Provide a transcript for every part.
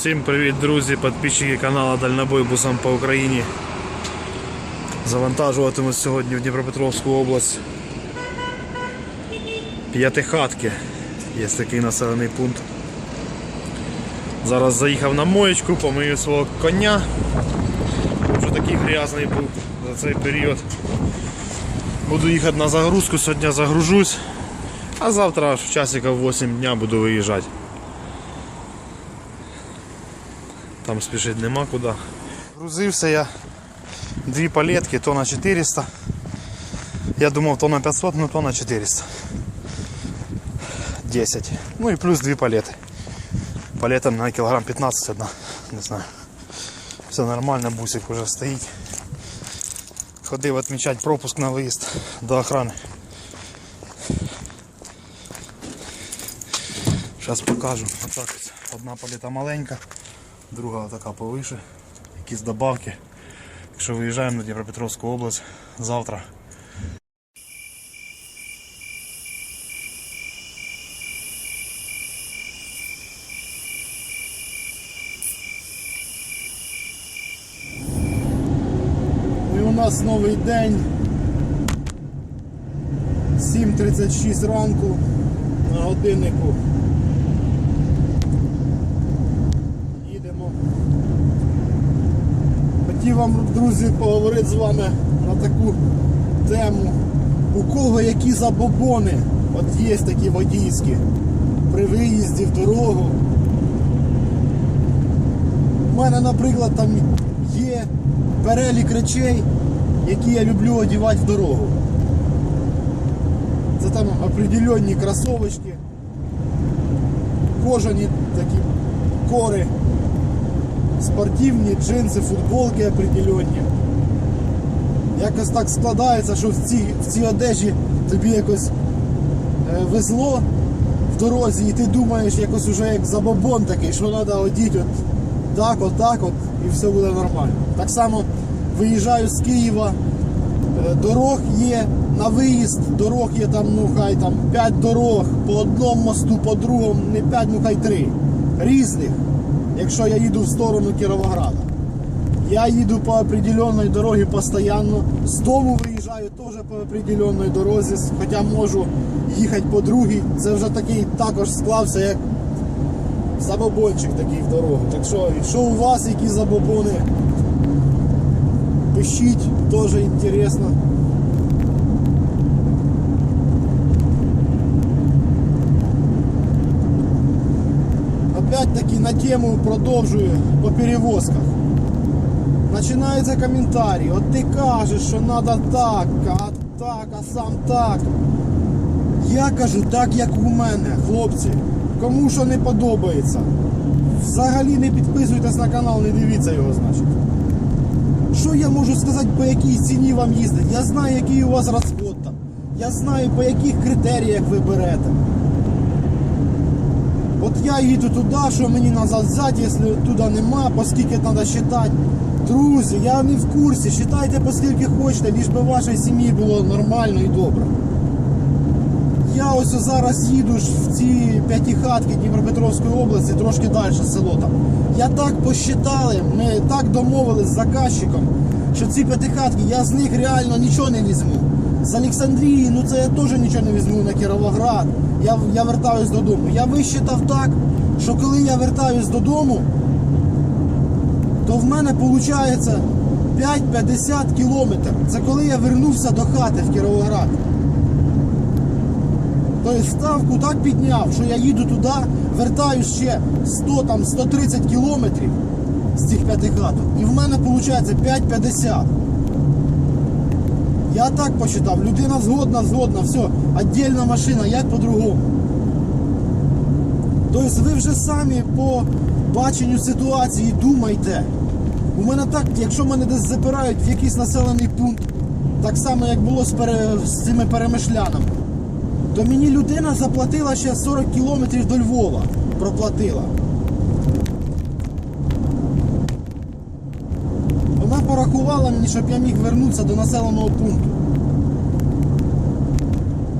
Всім привіт, друзі, підписчики каналу Дальнобой бусом по Україні. Завантажуватимуть сьогодні в Дніпропетровську область П'ятихатки. Є такий населений пункт. Зараз заїхав на моєчку, помию свого коня. Вже такий грязний був за цей період. Буду їхати на загрузку, сьогодні загружусь, а завтра аж в часиків 8 дня буду виїжджати. Там спішити нема куди. Грузився я дві палетки, тонна 400. Я думав тонна 500, ну тонна 400. 10. Ну і плюс дві палети. Палета на кілограм 15 одна. Не знаю. Все нормально, бусик вже стоїть. Ходив відмічати пропуск на виїзд до охрани. Зараз покажу. Отак. Одна палета маленька, друга така повише. Якісь добавки. Якщо виїжджаємо на Дніпропетровську область завтра. І у нас новий день. 7.36 ранку на годиннику. Вам, друзі, поговорити з вами на таку тему. У кого які забобони, от є такі водійські, при виїзді в дорогу. У мене, наприклад, там є перелік речей, які я люблю одягати в дорогу. Це там определенні кросовочки, кожані такі кори, спортивні джинси, футболки определенні. Якось так складається, що в цій, в цій одежі тобі якось е, везло в дорозі, і ти думаєш якось уже як забобон такий, що треба одіти от так, от так, от, і все буде нормально. Так само виїжджаю з Києва, е, дорог є на виїзд, дорог є там, ну хай там 5 дорог по одному мосту, по другому, не 5, ну хай 3. Різних, якщо я їду в сторону Кіровограда. Я їду по определенной дороге постійно. З дому виїжджаю теж по определенной дорозі, хоча можу їхати по другій. Це вже такий також склався як забобончик такий в дорогу. Так що, що у вас які забобони? Пишіть, теж інтересно. На тему продовжую по перевозках. Починаються коментарі. От ти кажеш, що треба так, а так, а сам так. Я кажу так, як у мене, хлопці. Кому що не подобається. Взагалі не підписуйтесь на канал, не дивіться його, значить. Що я можу сказати, по якій ціні вам їздить? Я знаю, який у вас розход там. Я знаю, по яких критеріях ви берете. От я їду туди, що мені назад взяти, якщо туди нема, по скільки треба считати. Друзі, я не в курсі, считайте по скільки хочете, ліж би вашій сім'ї було нормально і добре. Я ось зараз їду в ці п'ятихатки Дніпропетровської області, трошки далі село там. Я так посчитали, ми так домовились з заказчиком, що ці п'ятихатки, я з них реально нічого не візьму. З Олександрії, ну це я теж нічого не візьму на Кіровоград. Я, я вертаюсь додому. Я висчитав так, що коли я вертаюсь додому, то в мене виходить 5-50 кілометрів. Це коли я вернувся до хати в Кіровоград. Тобто ставку так підняв, що я їду туди, вертаюсь ще 100 там 130 кілометрів з цих п'яти хаток. І в мене виходить 5,50. Я так посчитав, людина згодна, згодна, все, віддільна машина, як по-другому. Тобто ви вже самі по баченню ситуації думайте. У мене так, якщо мене десь запирають в якийсь населений пункт, так само як було з, пере, з цими перемишлянами, то мені людина заплатила ще 40 кілометрів до Львова. Проплатила. Порахувала мені, щоб я міг вернутися до населеного пункту.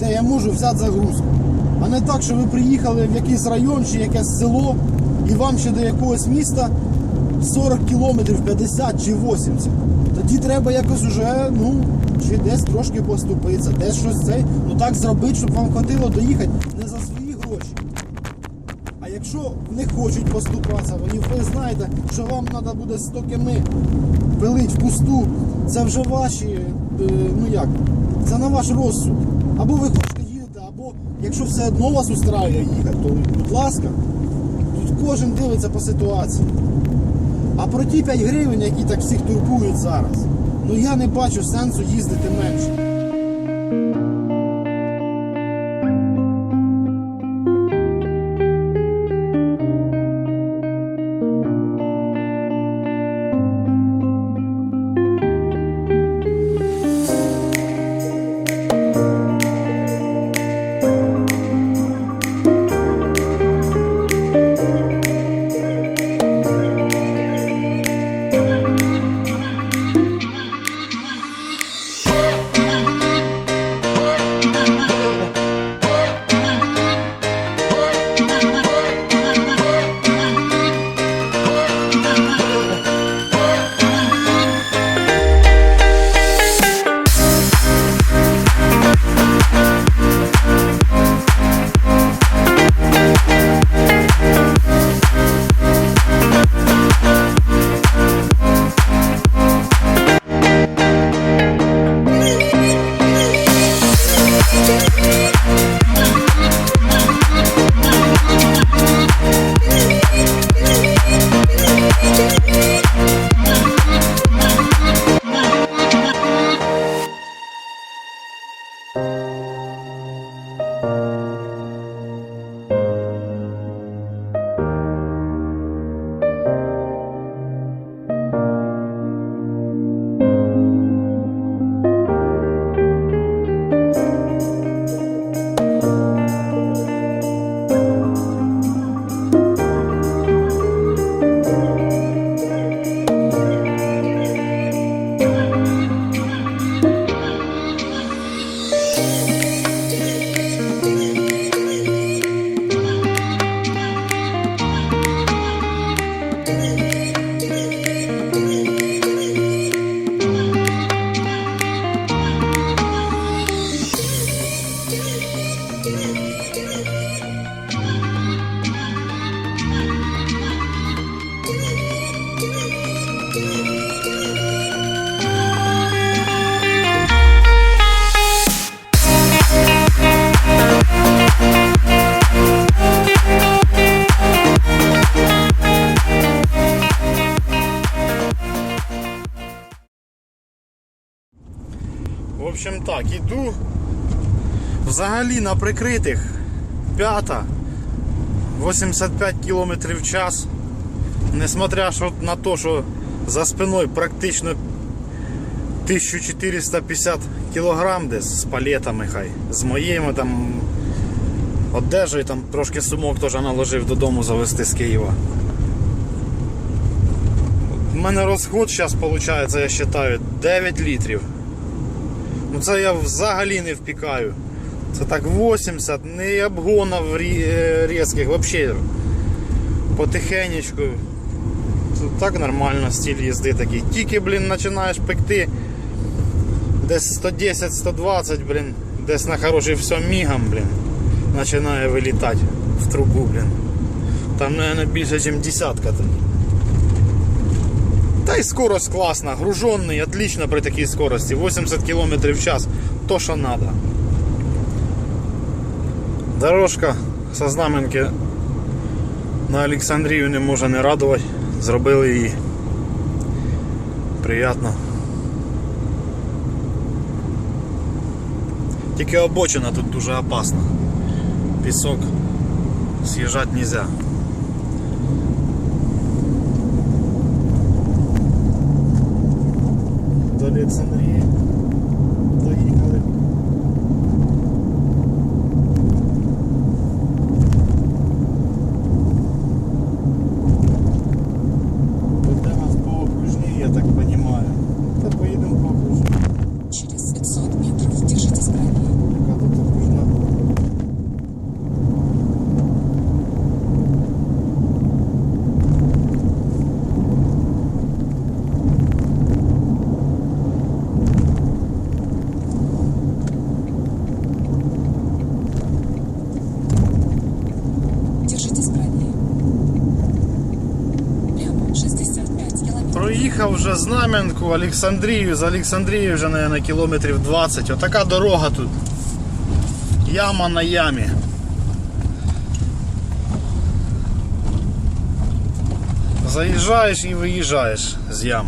Де я можу взяти загрузку. А не так, що ви приїхали в якийсь район чи якесь село і вам ще до якогось міста 40 кілометрів, 50 чи 80. Тоді треба якось уже, ну, чи десь трошки поступитися, десь щось цей, ну так зробити, щоб вам хватило доїхати не за свої гроші. А якщо не хочуть поступатися, вони ви знаєте, що вам треба буде 100 км пилить в кусту, це вже ваші, е, ну як, це на ваш розсуд. Або ви хочете їдете, або якщо все одно вас устраює їхати, то будь ласка, тут кожен дивиться по ситуації. А про ті 5 гривень, які так всіх турбують зараз, ну я не бачу сенсу їздити менше. Так, іду взагалі на прикритих п'ята 85 км в час. Несмотря на те, що за спиною практично 1450 кг десь з палетами хай. З моїми там одежею, там трошки сумок теж наложив додому завести з Києва. У мене розход зараз виходить, я вважаю, 9 літрів. Ну це я взагалі не впікаю. Це так 80, не обгонів е, різких, взагалі потихенечку. Так нормально стиль їзди такий. Тільки, блін, починаєш пекти десь 110-120, блін, десь на хороший все мігом, блін, починає вилітати в трубу, блін. Там, мабуть, більше, ніж десятка тоді. Та й скорость класна, гружений, отлично при такій скорості. 80 км в час, то що надо. Дорожка со знаменки на Олександрію не може не радувати. Зробили її. Приятно. Тільки обочина тут дуже опасна. Пісок з'їжджати нельзя. до Олександрії. Доїхали. Веде нас по окружній, я так розумію. Та поїдемо по окружній. Через 500 метров держитесь правее. Яка тут окружна? Проїхав вже Знам'янку, Олександрію, з Олександрії вже, мабуть, кілометрів 20. Отака дорога тут. Яма на ямі. Заїжджаєш і виїжджаєш з ям.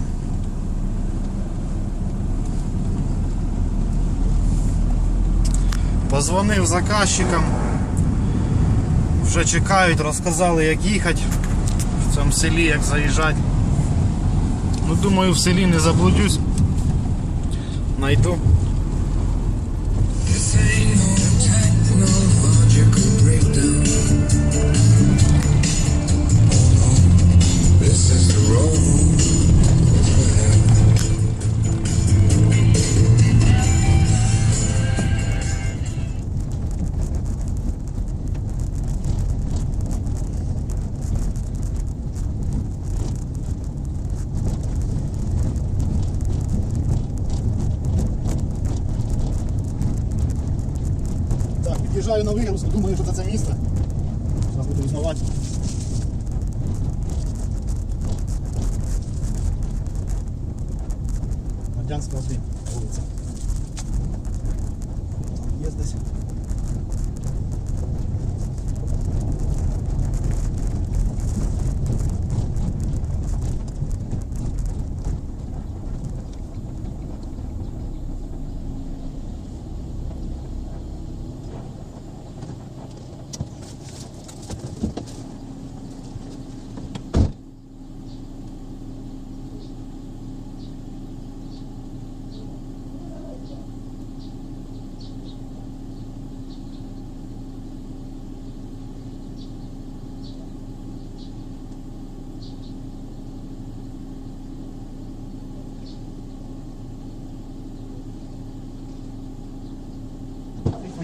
Позвонив заказчикам. Вже чекають, розказали, як їхати в цьому селі, як заїжджати. Ну, думаю, в селі не заблудюсь. Найду. Буду узнавати. Радянська 1 вулиця. Там Є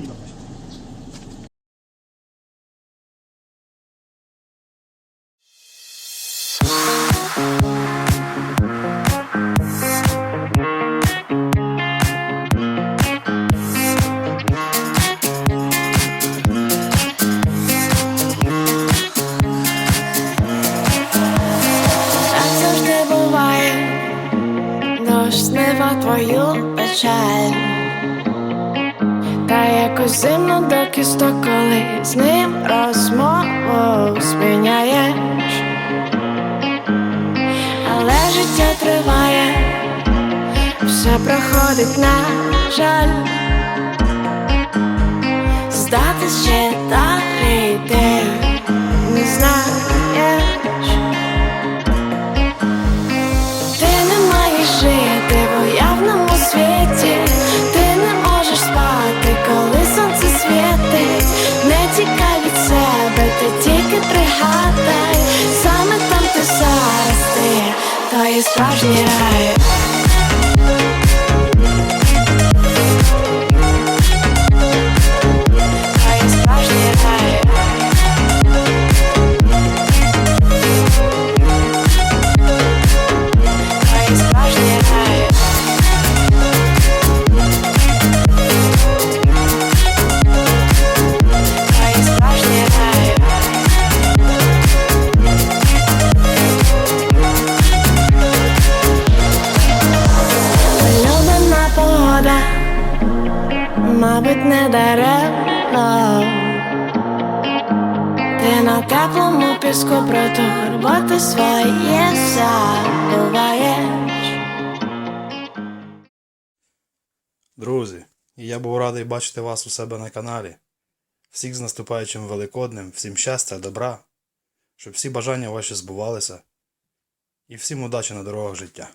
десь. І поїдемо. Так завжди буває, дощ знива твою печаль. Та якось зимно до кісток, коли з ним розмову зміняєш. Але життя триває, все проходить, на жаль. Здатись ще далі ти не знаєш. Тільки пригадай, саме там ти зараз ти, то є справжній рай. Ти на теплому піску протурботи своє забуваєш. Друзі, я був радий бачити вас у себе на каналі. Всіх з наступаючим Великоднем, всім щастя, добра, щоб всі бажання ваші збувалися. І всім удачі на дорогах життя.